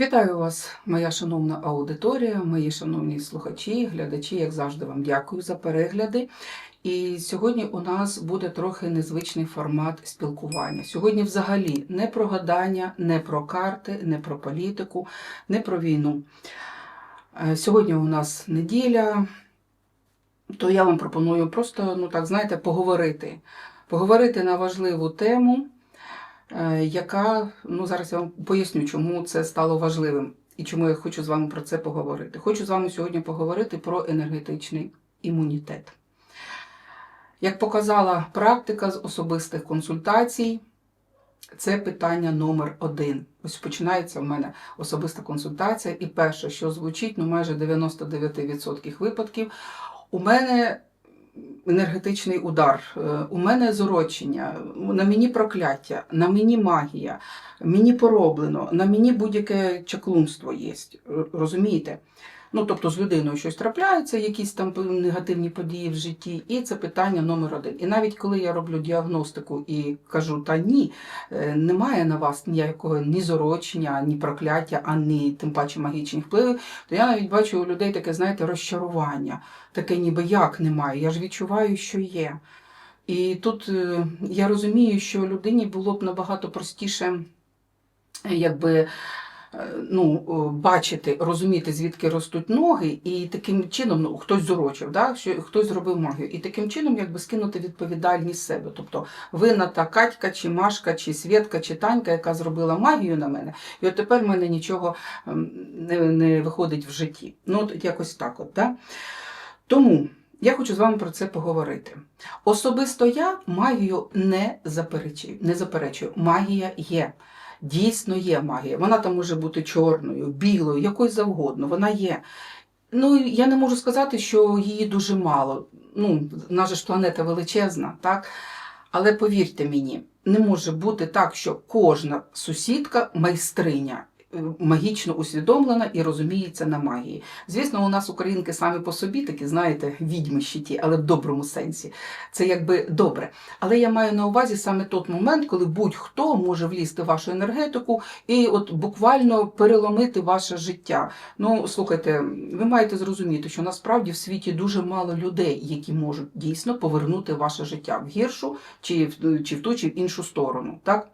Вітаю вас, моя шановна аудиторія, мої шановні слухачі, глядачі, як завжди, вам дякую за перегляди. І сьогодні у нас буде трохи незвичний формат спілкування. Сьогодні, взагалі, не про гадання, не про карти, не про політику, не про війну. Е, Сьогодні у нас неділя, то я вам пропоную просто, ну так знаєте, поговорити. Поговорити на важливу тему, яка, ну зараз я вам поясню, чому це стало важливим і чому я хочу з вами про це поговорити. Хочу з вами сьогодні поговорити про енергетичний імунітет. Як показала практика з особистих консультацій, це питання номер один. Ось починається в мене особиста консультація, і перше, що звучить, ну майже 99% випадків, у мене енергетичний удар, е, у мене зорочення, на мені прокляття, на мені магія, мені пороблено, на мені будь-яке чаклунство є. Розумієте? Ну, тобто з людиною щось трапляється, якісь там негативні події в житті, і це питання номер один. І навіть коли я роблю діагностику і кажу, та ні, е, немає на вас ніякого ні зорочення, ні прокляття, ані тим паче магічних впливів, то я навіть бачу у людей таке, знаєте, розчарування. Таке ніби як немає. Я ж відчуваю, що є. І тут е, я розумію, що людині було б набагато простіше, якби ну, бачити, розуміти, звідки ростуть ноги, і таким чином ну, хтось зорочив, да? що хтось зробив магію, і таким чином якби скинути відповідальність себе. Тобто винна та Катька, чи Машка, чи Свєтка, чи Танька, яка зробила магію на мене, і от тепер в мене нічого ем, не, не виходить в житті. Ну, от якось так от. Да? Тому я хочу з вами про це поговорити. Особисто я магію не заперечую. Не заперечую. Магія є. Дійсно є магія. Вона там може бути чорною, білою, якою завгодно. Вона є. Ну, я не можу сказати, що її дуже мало. Ну, наша ж планета величезна, так? Але повірте мені, не може бути так, що кожна сусідка майстриня. Е, Магічно усвідомлена і розуміється на магії. Звісно, у нас українки самі по собі такі, знаєте, відьми щиті, але в доброму сенсі. Це якби добре. Але я маю на увазі саме той момент, коли будь-хто може влізти в вашу енергетику і от буквально переломити ваше життя. Ну, слухайте, ви маєте зрозуміти, що насправді в світі дуже мало людей, які можуть дійсно повернути ваше життя в гіршу чи в, чи в ту, чи в іншу сторону. Так?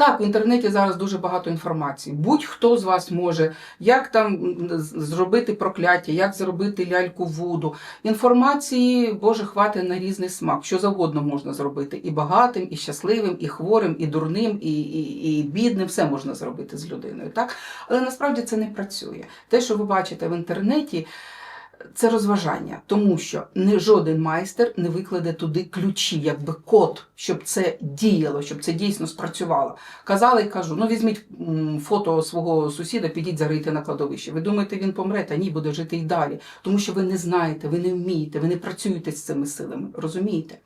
Так, в інтернеті зараз дуже багато інформації. Будь-хто з вас може, як там зробити прокляття, як зробити ляльку вуду. Інформації, Боже, хватить на різний смак. Що завгодно можна зробити. І багатим, і щасливим, і хворим, і дурним, і, і, і бідним. Все можна зробити з людиною. Так? Але насправді це не працює. Те, що ви бачите в інтернеті, це розважання, тому що не жоден майстер не викладе туди ключі, якби код, щоб це діяло, щоб це дійсно спрацювало. Казала і кажу: ну візьміть фото свого сусіда, підіть зарийте на кладовище. Ви думаєте, він помре, та ні, буде жити й далі, тому що ви не знаєте, ви не вмієте, ви не працюєте з цими силами, розумієте?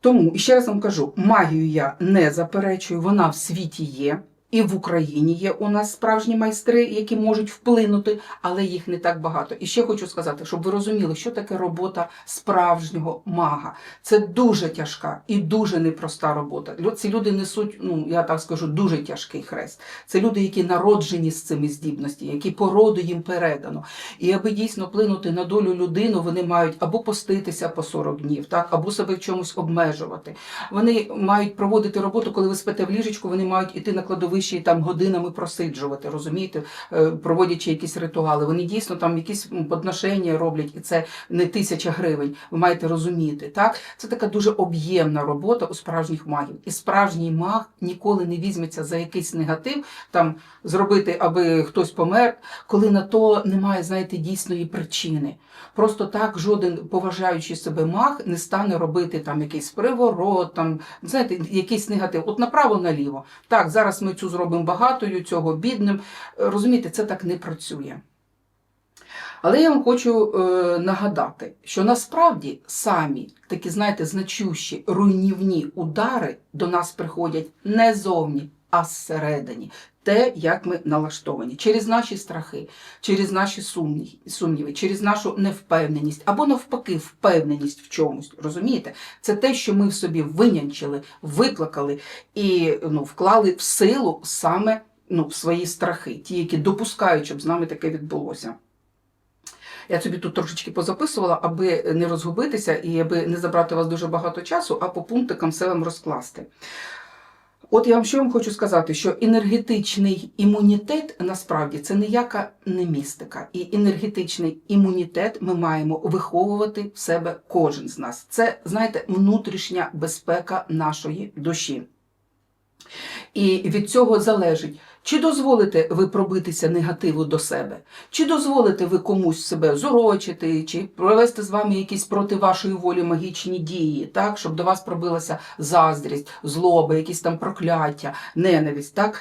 Тому і ще раз вам кажу: магію я не заперечую, вона в світі є. І в Україні є у нас справжні майстри, які можуть вплинути, але їх не так багато. І ще хочу сказати, щоб ви розуміли, що таке робота справжнього мага. Це дуже тяжка і дуже непроста робота. Ці люди несуть, ну я так скажу, дуже тяжкий хрест. Це люди, які народжені з цими здібностями, які породу їм передано. І аби дійсно вплинути на долю людини, вони мають або поститися по 40 днів, так або себе в чомусь обмежувати. Вони мають проводити роботу, коли ви спите в ліжечку, вони мають іти на кладовище і там годинами просиджувати, розумієте, Е, проводячи якісь ритуали. Вони дійсно там якісь подношення роблять, і це не тисяча гривень. Ви маєте розуміти. Так, це така дуже об'ємна робота у справжніх магів. І справжній маг ніколи не візьметься за якийсь негатив, там зробити, аби хтось помер, коли на то немає, знаєте, дійсної причини. Просто так жоден поважаючий себе маг не стане робити там якийсь приворот, там знаєте, якийсь негатив. От направо-наліво. Так, зараз ми цю зробимо багатою, цього бідним. Е, Розумієте, це так не працює. Але я вам хочу е, нагадати, що насправді самі такі, знаєте, значущі руйнівні удари до нас приходять не зовні, а зсередині. Те, як ми налаштовані, через наші страхи, через наші сумніви, через нашу невпевненість або навпаки впевненість в чомусь. Розумієте? Це те, що ми в собі винянчили, викликали і ну, вклали в силу саме ну, в свої страхи, ті, які допускають, щоб з нами таке відбулося. Я собі тут трошечки позаписувала, аби не розгубитися і аби не забрати у вас дуже багато часу, а по пунктикам все вам розкласти. От я вам що вам хочу сказати, що енергетичний імунітет насправді це ніяка не містика. І енергетичний імунітет ми маємо виховувати в себе кожен з нас. Це, знаєте, внутрішня безпека нашої душі. І від цього залежить, чи дозволите ви пробитися негативу до себе, чи дозволите ви комусь себе зорочити, чи провести з вами якісь проти вашої волі магічні дії, так, щоб до вас пробилася заздрість, злоба, якісь там прокляття, ненависть. Так?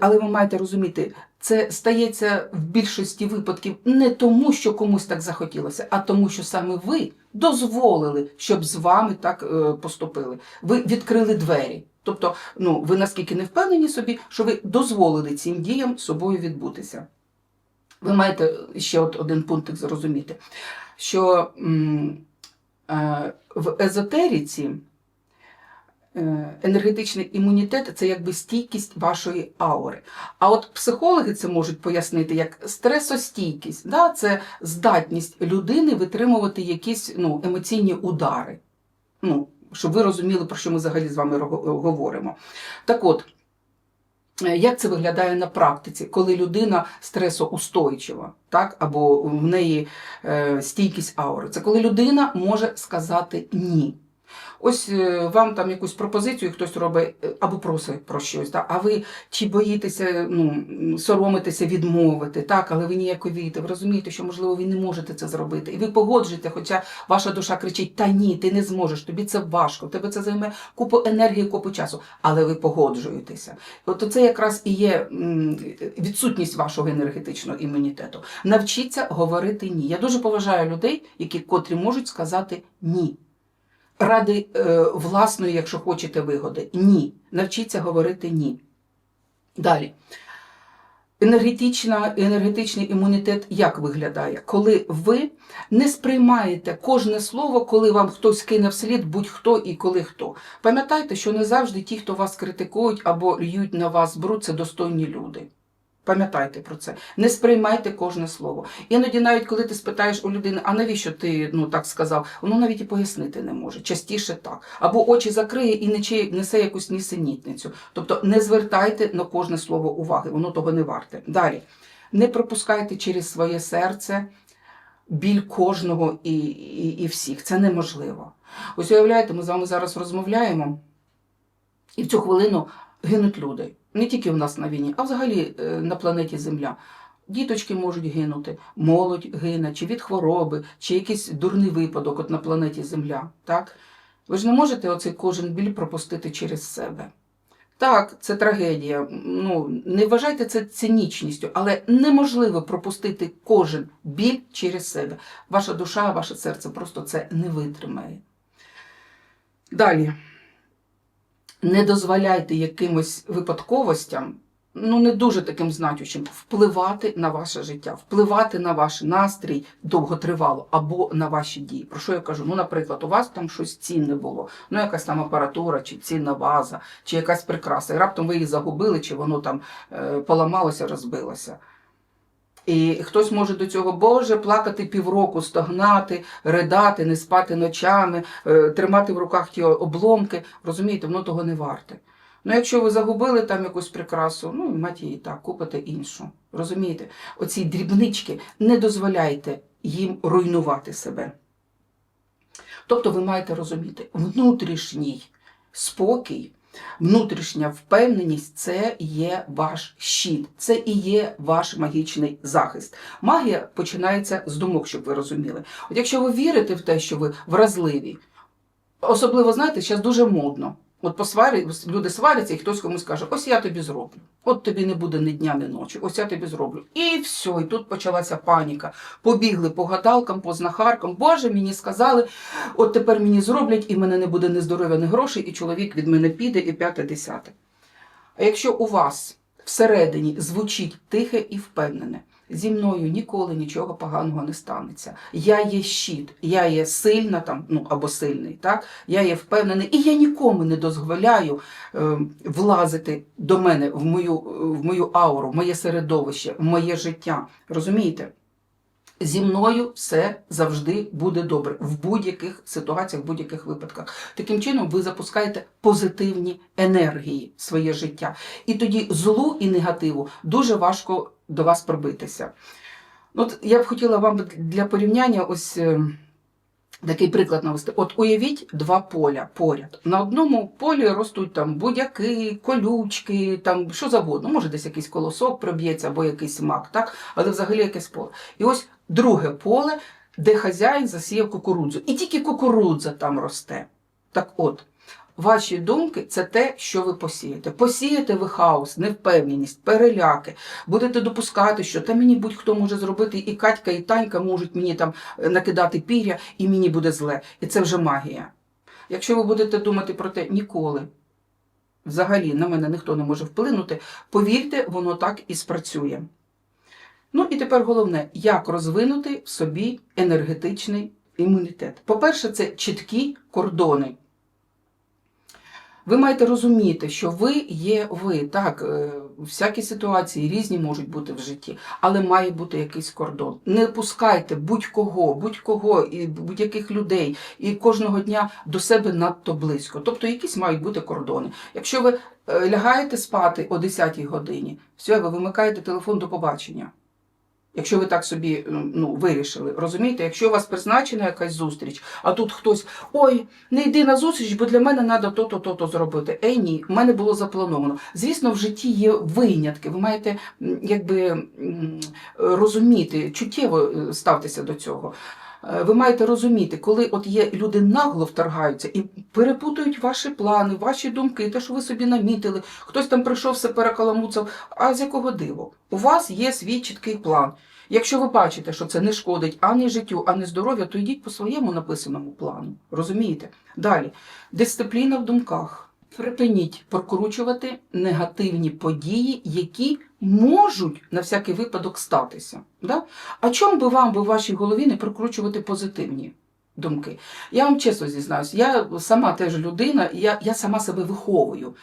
Але, ви маєте розуміти, це стається в більшості випадків не тому, що комусь так захотілося, а тому, що саме ви дозволили, щоб з вами так е, поступили. Ви відкрили двері. Тобто, ну, ви наскільки не впевнені собі, що ви дозволили цим діям собою відбутися. Ви маєте ще от один пунктик зрозуміти, що е, в езотеріці е, енергетичний імунітет це якби стійкість вашої аури. А от психологи це можуть пояснити як стресостійкість. Да? Це здатність людини витримувати якісь ну, емоційні удари. Ну, щоб ви розуміли, про що ми взагалі з вами говоримо. Так от, е, як це виглядає на практиці, коли людина стресоустойчива, так? або в неї е, стійкість аури? Це коли людина може сказати ні. Ось е, вам там якусь пропозицію хтось робить е, або просить про щось, так? а ви чи боїтеся, ну, соромитеся відмовити, так, але ви ніяковієте, ви розумієте, що, можливо, ви не можете це зробити. І ви погоджуєте, хоча ваша душа кричить: Та ні, ти не зможеш, тобі це важко, тебе це займе купу енергії, купу часу, але ви погоджуєтеся. От це якраз і є відсутність вашого енергетичного імунітету. Навчіться говорити ні. Я дуже поважаю людей, які котрі можуть сказати ні. Ради е, власної, якщо хочете, вигоди. Ні. Навчіться говорити ні. Далі. Енергетична, енергетичний імунітет як виглядає? Коли ви не сприймаєте кожне слово, коли вам хтось кине вслід, будь-хто і коли хто. Пам'ятайте, що не завжди ті, хто вас критикують або льють на вас бруд, це достойні люди. Пам'ятайте про це. Не сприймайте кожне слово. Іноді, навіть коли ти спитаєш у людини, а навіщо ти ну так сказав, воно навіть і пояснити не може. Частіше так. Або очі закриє і нече- несе якусь нісенітницю. Тобто не звертайте на кожне слово уваги, воно того не варте. Далі. Не пропускайте через своє серце біль кожного і, і, і всіх. Це неможливо. Ось уявляєте, ми з вами зараз розмовляємо, і в цю хвилину гинуть люди. Не тільки в нас на війні, а взагалі е, на планеті Земля. Діточки можуть гинути, молодь гине, чи від хвороби, чи якийсь дурний випадок от на планеті Земля. Так? Ви ж не можете оцей кожен біль пропустити через себе. Так, це трагедія. Ну, не вважайте це цинічністю, але неможливо пропустити кожен біль через себе. Ваша душа, ваше серце просто це не витримає. Далі. Не дозволяйте якимось випадковостям, ну не дуже таким значущим, впливати на ваше життя, впливати на ваш настрій довготривало або на ваші дії. Про що я кажу? Ну, наприклад, у вас там щось цінне було, ну якась там апаратура, чи цінна ваза, чи якась прикраса, і раптом ви її загубили, чи воно там е, поламалося, розбилося. І хтось може до цього, Боже, плакати півроку, стогнати, ридати, не спати ночами, е, тримати в руках ті обломки. Розумієте, воно того не варте. Ну, якщо ви загубили там якусь прикрасу, ну, мать її так, купите іншу. Розумієте? Оці дрібнички не дозволяйте їм руйнувати себе. Тобто ви маєте розуміти, внутрішній спокій, внутрішня впевненість це є ваш щит, це і є ваш магічний захист. Магія починається з думок, щоб ви розуміли. От якщо ви вірите в те, що ви вразливі, особливо знаєте, зараз дуже модно. От посварі, люди сваряться, і хтось комусь каже, ось я тобі зроблю. От тобі не буде ні дня, ні ночі, ось я тобі зроблю. І все, і тут почалася паніка. Побігли по гадалкам, по знахаркам. Боже, мені сказали, от тепер мені зроблять, і мене не буде ні здоров'я, ні грошей, і чоловік від мене піде, і п'яте, десяте. А якщо у вас всередині звучить тихе і впевнене, Зі мною ніколи нічого поганого не станеться. Я є щит, я є сильна там, ну або сильний, так? Я є впевнений, і я нікому не дозволяю е, влазити до мене в мою, в мою ауру, в моє середовище, в моє життя. Розумієте? Зі мною все завжди буде добре в будь-яких ситуаціях, в будь-яких випадках. Таким чином, ви запускаєте позитивні енергії в своє життя. І тоді злу і негативу дуже важко до вас пробитися. От я б хотіла вам для порівняння ось е, такий приклад навести. От уявіть два поля поряд. На одному полі ростуть там будяки, колючки, там що завгодно. Може, десь якийсь колосок проб'ється або якийсь мак, так? але взагалі якесь поле. І ось друге поле, де хазяїн засіяв кукурудзу. І тільки кукурудза там росте. Так от, ваші думки це те, що ви посієте. Посієте ви хаос, невпевненість, переляки. Будете допускати, що та мені будь-хто може зробити, і Катька, і Танька можуть мені там е, накидати пір'я, і мені буде зле. І це вже магія. Якщо ви будете думати про те ніколи, взагалі на мене ніхто не може вплинути, повірте, воно так і спрацює. Ну і тепер головне, як розвинути в собі енергетичний імунітет. По-перше, це чіткі кордони. Ви маєте розуміти, що ви є ви. Так, е, всякі ситуації різні можуть бути в житті, але має бути якийсь кордон. Не пускайте будь-кого, будь-кого і будь-яких людей і кожного дня до себе надто близько. Тобто якісь мають бути кордони. Якщо ви е, лягаєте спати о 10-й годині, все, ви вимикаєте телефон до побачення. Якщо ви так собі ну, вирішили, розумієте, якщо у вас призначена якась зустріч, а тут хтось ой, не йди на зустріч, бо для мене треба то-то, то-то зробити. Ей, ні, в мене було заплановано. Звісно, в житті є винятки. Ви маєте якби розуміти, чуттєво е, ставтеся до цього. Е, Ви маєте розуміти, коли от є люди нагло вторгаються і перепутують ваші плани, ваші думки, те, що ви собі намітили, хтось там прийшов, все перекаламуцав. А з якого диву? У вас є свій чіткий план. Якщо ви бачите, що це не шкодить ані життю, ані здоров'ю, то йдіть по своєму написаному плану. Розумієте? Далі, дисципліна в думках. Припиніть прокручувати негативні події, які можуть на всякий випадок статися. Да? А чому би вам би в вашій голові не прокручувати позитивні думки? Я вам чесно зізнаюсь, я сама теж людина, я, я сама себе виховую.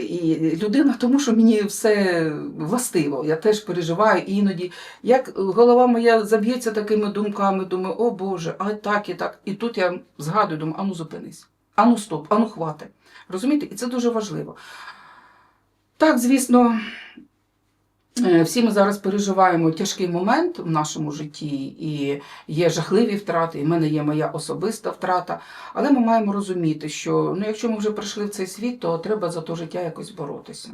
І людина, тому що мені все властиво, я теж переживаю іноді. Як голова моя заб'ється такими думками, думаю, о Боже, а так і так. І тут я згадую, думаю, ану зупинись, ану стоп, ану хвати. Розумієте? І це дуже важливо. Так, звісно, е, всі ми зараз переживаємо тяжкий момент в нашому житті, і є жахливі втрати, і в мене є моя особиста втрата. Але ми маємо розуміти, що ну, якщо ми вже прийшли в цей світ, то треба за то життя якось боротися.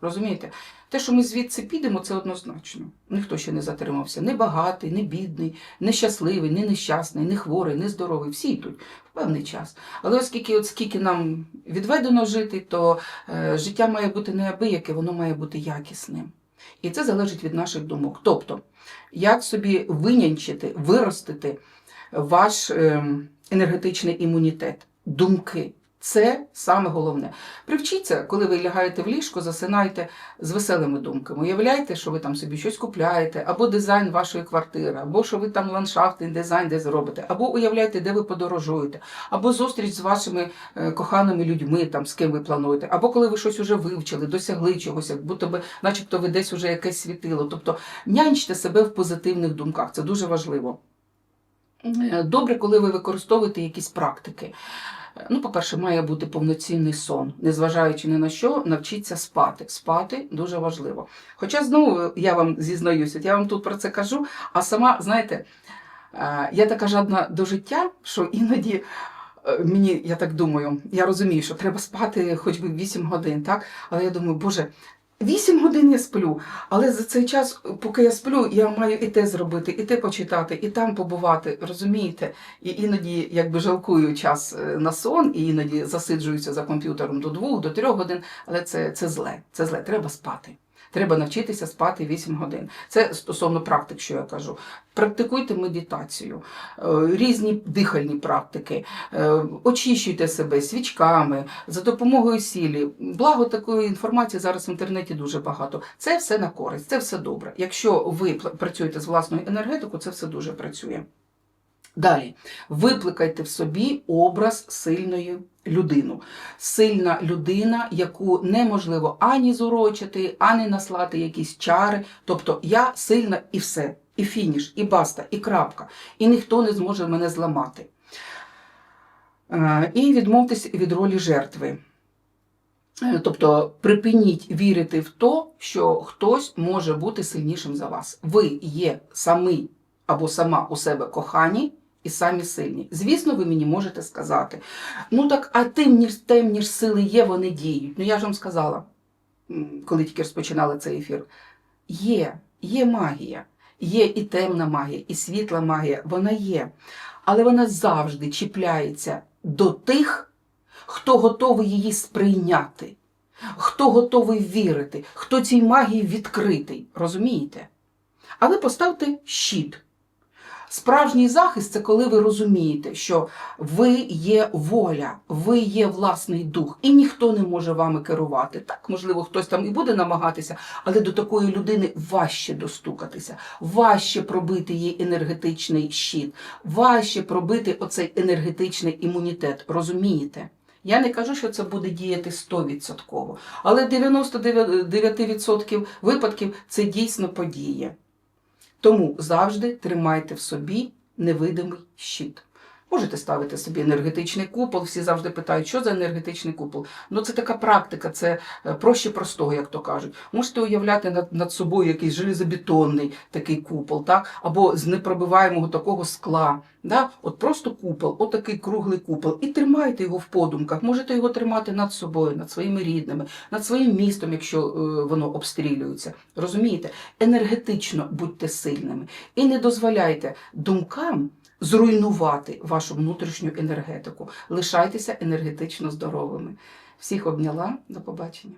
Розумієте? Те, що ми звідси підемо, це однозначно. Ніхто ще не затримався. Не багатий, не бідний, не щасливий, не нещасний, не хворий, не здоровий. Всі йдуть в певний час. Але оскільки от скільки нам відведено жити, то е, життя має бути неабияке, воно має бути якісним. І це залежить від наших думок. Тобто, як собі винянчити, виростити ваш е, енергетичний імунітет, думки. Це саме головне. Привчіться, коли ви лягаєте в ліжко, засинайте з веселими думками. Уявляйте, що ви там собі щось купляєте, або дизайн вашої квартири, або що ви там ландшафтний дизайн десь зробите, або уявляйте, де ви подорожуєте, або зустріч з вашими е, коханими людьми, там з ким ви плануєте, або коли ви щось уже вивчили, досягли чогось, як будто би, начебто, ви десь уже якесь світило. Тобто нянчте себе в позитивних думках. Це дуже важливо. Е, Добре, коли ви використовуєте якісь практики. Ну, по-перше, має бути повноцінний сон, незважаючи ні на що, навчіться спати. Спати дуже важливо. Хоча знову я вам зізнаюся, я вам тут про це кажу, а сама, знаєте, е, я така жадна до життя, що іноді. е, Мені, я так думаю, я розумію, що треба спати хоч би 8 годин, так? Але я думаю, боже, 8 годин я сплю, але за цей час, поки я сплю, я маю і те зробити, і те почитати, і там побувати, розумієте? І іноді якби жалкую час е, на сон, і іноді засиджуюся за комп'ютером до двох, до трьох годин, але це, це зле. Це зле, треба спати. Треба навчитися спати 8 годин. Це стосовно практик, що я кажу. Практикуйте медитацію, е, різні дихальні практики, е, очищуйте себе свічками, за допомогою сілі. Благо такої інформації зараз в інтернеті дуже багато. Це все на користь, це все добре. Якщо ви працюєте з власною енергетикою, це все дуже працює. Далі, викликайте в собі образ сильної людини. Сильна людина, яку неможливо ані зурочити, ані наслати якісь чари. Тобто я сильна і все, і фініш, і баста, і крапка. І ніхто не зможе мене зламати. Е, І відмовтесь від ролі жертви. Е, Тобто припиніть вірити в те, що хтось може бути сильнішим за вас. Ви є самі або сама у себе кохані і самі сильні. Звісно, ви мені можете сказати: ну так, а тим ніж темні ж сили є, вони діють. Ну я ж вам сказала, коли тільки розпочинали цей ефір. Є, є магія, є і темна магія, і світла магія, вона є. Але вона завжди чіпляється до тих, хто готовий її сприйняти, хто готовий вірити, хто цій магії відкритий. Розумієте? А ви поставте щит. Справжній захист це коли ви розумієте, що ви є воля, ви є власний дух, і ніхто не може вами керувати. Так, можливо, хтось там і буде намагатися, але до такої людини важче достукатися, важче пробити її енергетичний щит, важче пробити оцей енергетичний імунітет. Розумієте? Я не кажу, що це буде діяти 100%, але 99% випадків це дійсно подіє. Тому завжди тримайте в собі невидимий щит. Можете ставити собі енергетичний купол. Всі завжди питають, що за енергетичний купол. Ну це така практика, це е, проще простого, як то кажуть. Можете уявляти над, над собою якийсь железобетонний такий купол, так? або з непробиваємого такого скла. Да? От просто купол, отакий круглий купол. І тримайте його в подумках. Можете його тримати над собою, над своїми рідними, над своїм містом, якщо е, воно обстрілюється. Розумієте? Енергетично будьте сильними і не дозволяйте думкам зруйнувати вашу внутрішню енергетику. Лишайтеся енергетично здоровими. Всіх обняла. До побачення.